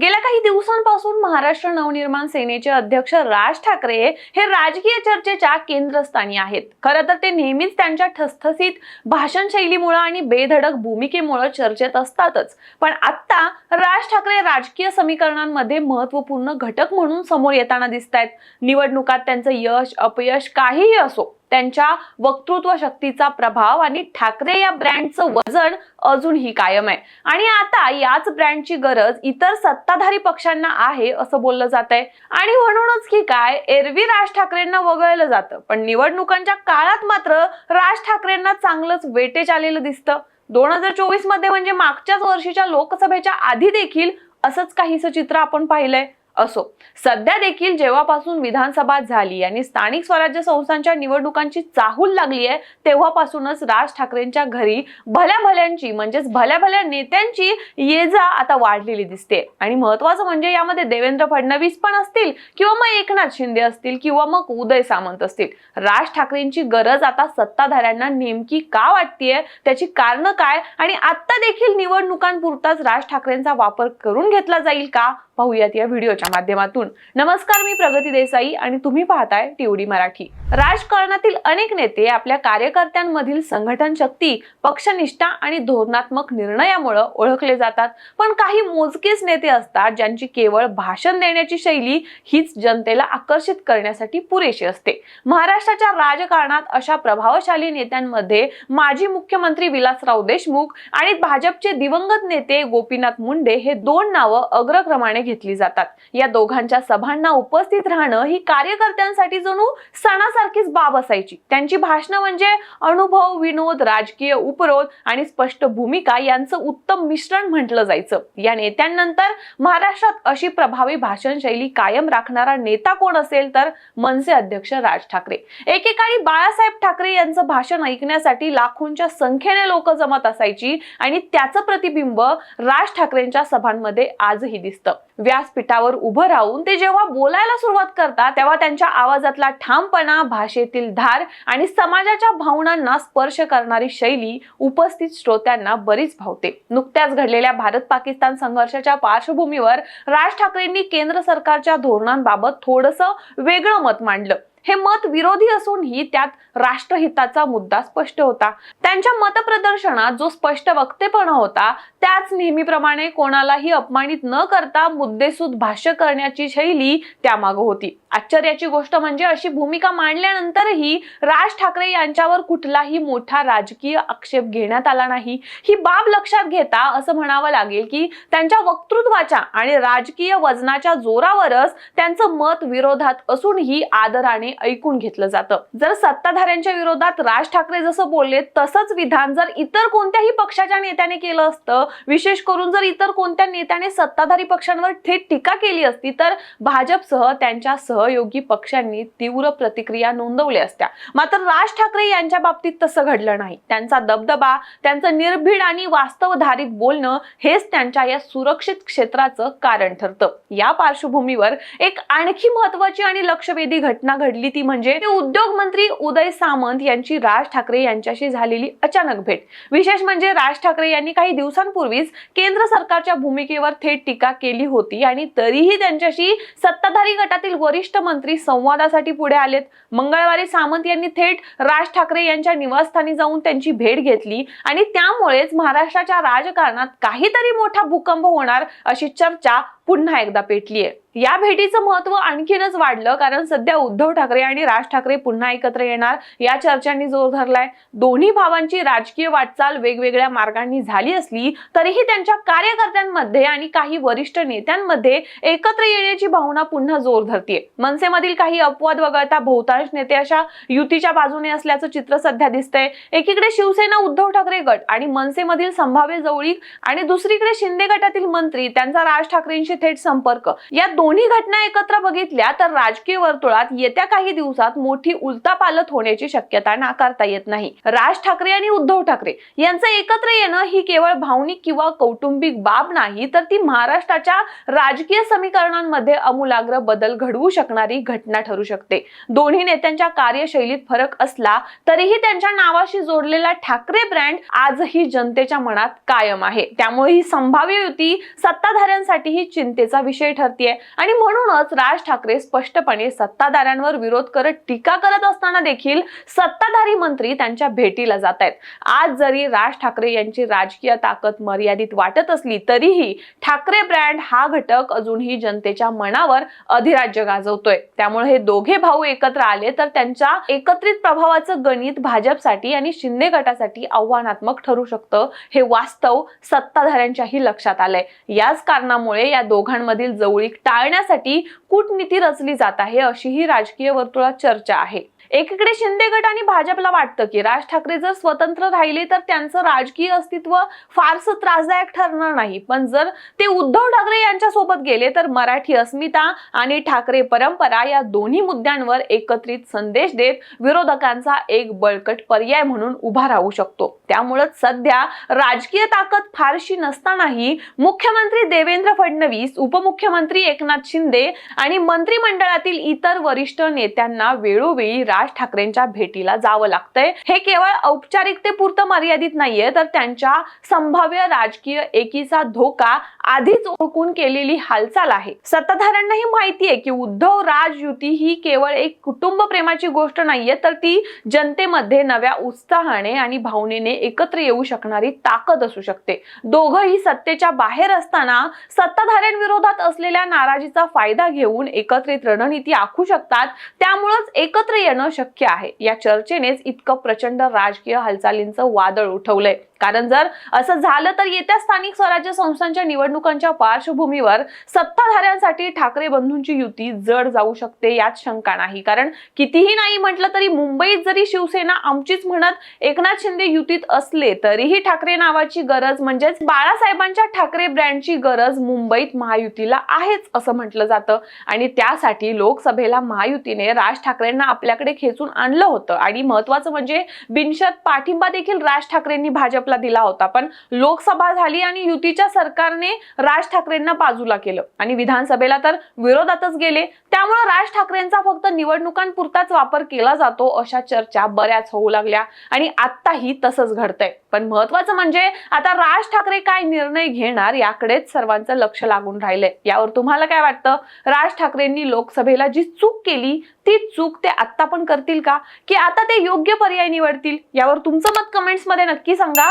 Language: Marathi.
गेल्या काही दिवसांपासून महाराष्ट्र नवनिर्माण सेनेचे अध्यक्ष राज ठाकरे हे राजकीय चर्चेच्या केंद्रस्थानी आहेत. खरं तर ते नेहमीच त्यांच्या ठसठसीत भाषणशैलीमुळे आणि बेधडक भूमिकेमुळे चर्चेत असतातच. पण आता राज ठाकरे राजकीय समीकरणांमध्ये महत्त्वपूर्ण घटक म्हणून समोर येताना दिसत आहेत निवडणुकात त्यांचं यश अपयश काहीही असो त्यांच्या वक्तृत्व शक्तीचा प्रभाव आणि ठाकरे या ब्रँडचं वजन अजूनही कायम आहे. आणि आता याच ब्रँडची गरज इतर सत्ताधारी पक्षांना आहे असं बोललं जात आहे आणि म्हणूनच की काय एरवी राज ठाकरेंना वगळलं जातं. पण निवडणुकांच्या काळात मात्र राज ठाकरेंना चांगलंच वेटेज आलेलं दिसतं. दोन हजार चोवीसमध्ये म्हणजे मागच्याच वर्षीच्या लोकसभेच्या आधी देखील असंच काहीसं चित्र आपण पाहिलंय. असो. सध्या देखील जेव्हापासून विधानसभा झाली आणि स्थानिक स्वराज्य संस्थांच्या निवडणुकांची चाहूल लागली आहे तेव्हापासूनच राज ठाकरेंच्या घरी भल्या भल्यांची म्हणजेच भल्या भल्या नेत्यांची ये जा आता वाढलेली दिसते. आणि महत्वाचं म्हणजे यामध्ये देवेंद्र फडणवीस पण असतील किंवा मग एकनाथ शिंदे असतील किंवा मग उदय सामंत असतील. राज ठाकरेंची गरज आता सत्ताधाऱ्यांना नेमकी का वाटतेय त्याची कारणं काय आणि आता देखील निवडणुकांपुरताच राज ठाकरेंचा वापर करून घेतला जाईल का? पाहूयात या व्हिडिओच्या माध्यमातून. नमस्कार मी प्रगती देसाई आणि तुम्ही पाहताय टीओडी मराठी. राजकारणातील अनेक नेते आपल्या कार्यकर्त्यांमधील संघटन शक्ती पक्षनिष्ठा आणि धोरणात्मक निर्णयामुळे ओळखले जातात. पण काही मोजकेच नेते असतात ज्यांची केवळ भाषण देण्याची शैली हीच जनतेला आकर्षित करण्यासाठी पुरेशी असते. महाराष्ट्राच्या राजकारणात अशा प्रभावशाली नेत्यांमध्ये माजी मुख्यमंत्री विलासराव देशमुख आणि भाजपचे दिवंगत नेते गोपीनाथ मुंडे हे दोन नावं अग्रक्रमाने घेतली जातात. या दोघांच्या सभांना उपस्थित राहणं ही कार्यकर्त्यांसाठी जणू सणासारखीच बाब असायची. त्यांची भाषणं म्हणजे अनुभव विनोद राजकीय उपरोध आणि स्पष्ट भूमिका यांचं उत्तम मिश्रण म्हटलं जायचं. या नेत्यांनंतर महाराष्ट्रात अशी प्रभावी भाषणशैली कायम राखणारा नेता कोण असेल तर मनसे अध्यक्ष राज ठाकरे. एकेकाळी बाळासाहेब ठाकरे यांचं भाषण ऐकण्यासाठी लाखोंच्या संख्येने लोक जमत असायची आणि त्याचं प्रतिबिंब राज ठाकरेंच्या सभांमध्ये आजही दिसतं. व्यासपीठावर उभं राहून ते जेव्हा बोलायला सुरुवात करतात तेव्हा त्यांच्या आवाजातला ठामपणा भाषेतील धार आणि समाजाच्या भावनांना स्पर्श करणारी शैली उपस्थित श्रोत्यांना बरीच भावते. नुकत्याच घडलेल्या भारत पाकिस्तान संघर्षाच्या पार्श्वभूमीवर राज ठाकरेंनी केंद्र सरकारच्या धोरणांबाबत थोडंसं वेगळं मत मांडलं. हे मत विरोधी असूनही त्यात राष्ट्रहिताचा मुद्दा स्पष्ट होता. त्यांच्या मतप्रदर्शनात जो स्पष्ट वक्तेपणा होता त्याच नेहमीप्रमाणे कोणालाही अपमानित न करता मुद्देसूद भाष्य करण्याची शैली त्यामागं होती. आश्चर्याची गोष्ट म्हणजे अशी भूमिका मांडल्यानंतरही राज ठाकरे यांच्यावर कुठलाही मोठा राजकीय आक्षेप घेण्यात आला नाही. ही बाब लक्षात घेता असं म्हणावं लागेल की त्यांच्या वक्तृत्वाच्या आणि राजकीय वजनाच्या जोरावरच त्यांचं मत विरोधात असूनही आदराने ऐकून घेतलं जातं. जर सत्ताधाऱ्यांच्या विरोधात राज ठाकरे जसं बोलले तसंच विधान जर इतर कोणत्याही पक्षाच्या नेत्याने केलं असतं विशेष करून जर इतर कोणत्या नेत्याने सत्ताधारी पक्षांवर थेट टीका केली असती तर भाजपसह त्यांच्या सहयोगी पक्षांनी तीव्र प्रतिक्रिया नोंदवल्या असत्या. मात्र राज ठाकरे यांच्या बाबतीत तसं घडलं नाही. त्यांचा दबदबा त्यांचं निर्भीड आणि वास्तवधारित बोलणं हेच त्यांच्या या सुरक्षित क्षेत्राचं कारण ठरतं. या पार्श्वभूमीवर एक आणखी महत्वाची आणि लक्षवेधी घटना घडली ती म्हणजे उद्योग मंत्री उदय सामंत यांची राज ठाकरे यांच्याशी झालेली अचानक भेट. विशेष म्हणजे राज ठाकरे यांनी काही दिवसांपूर्वीच केंद्र सरकारच्या भूमिकेवर थेट टीका केली होती आणि तरीही त्यांच्याशी सत्ताधारी गटातील वरिष्ठ मंत्री संवादासाठी पुढे आलेत. मंगळवारी सामंत यांनी थेट राज ठाकरे यांच्या निवासस्थानी जाऊन त्यांची भेट घेतली आणि त्यामुळेच महाराष्ट्राच्या राजकारणात काहीतरी मोठा भूकंप होणार अशी चर्चा पुन्हा एकदा पेटली आहे या भेटीचं महत्त्व आणखीनच वाढलं कारण सध्या उद्धव ठाकरे आणि राज ठाकरे पुन्हा एकत्र येणार या चर्चांनी जोर धरलाय. दोन्ही भावांची राजकीय वाटचाल वेगवेगळ्या मार्गांनी झाली असली तरीही त्यांच्या कार्यकर्त्यांमध्ये आणि काही वरिष्ठ नेत्यांमध्ये एकत्र येण्याची भावना पुन्हा जोर धरतीये. मनसेमधील काही अपवाद वगळता बहुतांश नेते अशा युतीच्या बाजूने असल्याचं चित्र सध्या दिसतंय. एकीकडे शिवसेना उद्धव ठाकरे गट आणि मनसेमधील संभाव्य जवळीक आणि दुसरीकडे शिंदे गटातील मंत्री त्यांचा राज ठाकरेंशी थेट संपर्क. या दोन्ही घटना एकत्र बघितल्या तर राजकीय वर्तुळात येत्या काही दिवसात मोठी उलतापालत होण्याची शक्यता नाकारता येत नाही. राज ठाकरे आणि उद्धव ठाकरे यांचं एकत्र येणं ही केवळ भावनिक किंवा कौटुंबिक बाब नाही तर ती महाराष्ट्राच्या राजकीय समीकरणांमध्ये अमूलाग्र बदल घडवू शकणारी घटना ठरू शकते. दोन्ही नेत्यांच्या कार्यशैलीत फरक असला तरीही त्यांच्या नावाशी जोडलेला ठाकरे ब्रँड आजही जनतेच्या मनात कायम आहे. त्यामुळे ही संभाव्य युती सत्ताधाऱ्यांसाठी ही चिंता चिंतेचा विषय ठरतीये. आणि म्हणूनच राज ठाकरे स्पष्टपणे सत्ताधाऱ्यांवर विरोध करत टीका करत असताना देखील सत्ताधारी मंत्री त्यांच्या भेटीला जात आहेत. आज जरी राज ठाकरे यांची राजकीय ताकद मर्यादित वाटत असली तरीही ठाकरे ब्रँड हा घटक अजूनही जनतेच्या मनावर अधिराज्य गाजवतोय. त्यामुळे हे दोघे भाऊ एकत्र आले तर त्यांच्या एकत्रित प्रभावाचं गणित भाजपसाठी आणि शिंदे गटासाठी आव्हानात्मक ठरू शकतं हे वास्तव सत्ताधाऱ्यांच्याही लक्षात आलंय. याच कारणामुळे या दोघांमधील जवळीक टाळण्यासाठी कूटनीती रचली जात आहे अशी ही राजकीय वर्तुळात चर्चा आहे. एकीकडे शिंदे गट आणि भाजपला वाटतं की राज ठाकरे जर स्वतंत्र राहिले तर त्यांचं राजकीय अस्तित्व फारसं त्रासदायक ठरणार नाही. पण जर ते उद्धव ठाकरे यांच्या सोबत गेले तर मराठी अस्मिता आणि ठाकरे परंपरा या दोन्ही मुद्द्यांवर एकत्रित संदेश देत विरोधकांचा एक बळकट पर्याय म्हणून उभा राहू शकतो. त्यामुळेच सध्या राजकीय ताकद फारशी नसतानाही मुख्यमंत्री देवेंद्र फडणवीस उपमुख्यमंत्री एकनाथ शिंदे आणि मंत्रिमंडळातील इतर वरिष्ठ नेत्यांना वेळोवेळी राज ठाकरेंच्या भेटीला जावं लागतंय. हे केवळ औपचारिकतेपुरतं मर्यादित नाहीये तर त्यांच्या संभाव्य राजकीय एकीचा धोका आधीच ओळखून केलेली हालचाल आहे. सत्ताधाऱ्यांनाही माहितीये की उद्धव राज युती ही केवळ एक कुटुंब प्रेमाची गोष्ट नाहीये तर ती जनतेमध्ये नव्या उत्साहाने आणि भावनेने एकत्र येऊ शकणारी ताकद असू शकते. दोघंही सत्तेच्या बाहेर असताना सत्ताधाऱ्यांविरोधात असलेल्या नाराजीचा फायदा घेऊन एकत्रित रणनीती आखू शकतात. त्यामुळेच एकत्र येणं शक्य आहे. या चर्चेनेच इतकं प्रचंड राजकीय हालचालींचं वादळ उठवलंय. कारण जर असं झालं तर येत्या स्थानिक स्वराज्य संस्थांच्या निवडणुकांच्या पार्श्वभूमीवर सत्ताधाऱ्यांसाठी ठाकरे बंधूंची युती जड जाऊ शकते यात शंका नाही. कारण कितीही नाही म्हटलं तरी मुंबईत जरी शिवसेना आमचीच म्हणत एकनाथ शिंदे युतीत असले तरीही ठाकरे नावाची गरज म्हणजेच बाळासाहेबांच्या ठाकरे ब्रँडची गरज मुंबईत महायुतीला आहेच असं म्हटलं जातं. आणि त्यासाठी लोकसभेला महायुतीने राज ठाकरेंना आपल्याकडे खेचून आणलं होतं. आणि महत्वाचं म्हणजे बिनशत पाठिंबा देखील राज ठाकरेंनी भाजप भाजपला दिला होता. पण लोकसभा झाली आणि युतीच्या सरकारने राज ठाकरेंना बाजूला केलं. आणि विधानसभेला तर विरोधातच गेले. त्यामुळे राज ठाकरेंचा फक्त निवडणुकांपुरताच वापर केला जातो अशा चर्चा बऱ्याच होऊ लागल्या. आणि आत्ताही तसंच घडतंय. पण महत्वाचं म्हणजे आता राज ठाकरे काय निर्णय घेणार याकडेच सर्वांचं लक्ष लागून राहिलंय. यावर तुम्हाला काय वाटतं? राज ठाकरेंनी लोकसभेला जी चूक केली ती चूक ते आत्ता पण करतील का? की आता ते योग्य पर्याय निवडतील? यावर तुमचं मत कमेंट्समध्ये नक्की सांगा.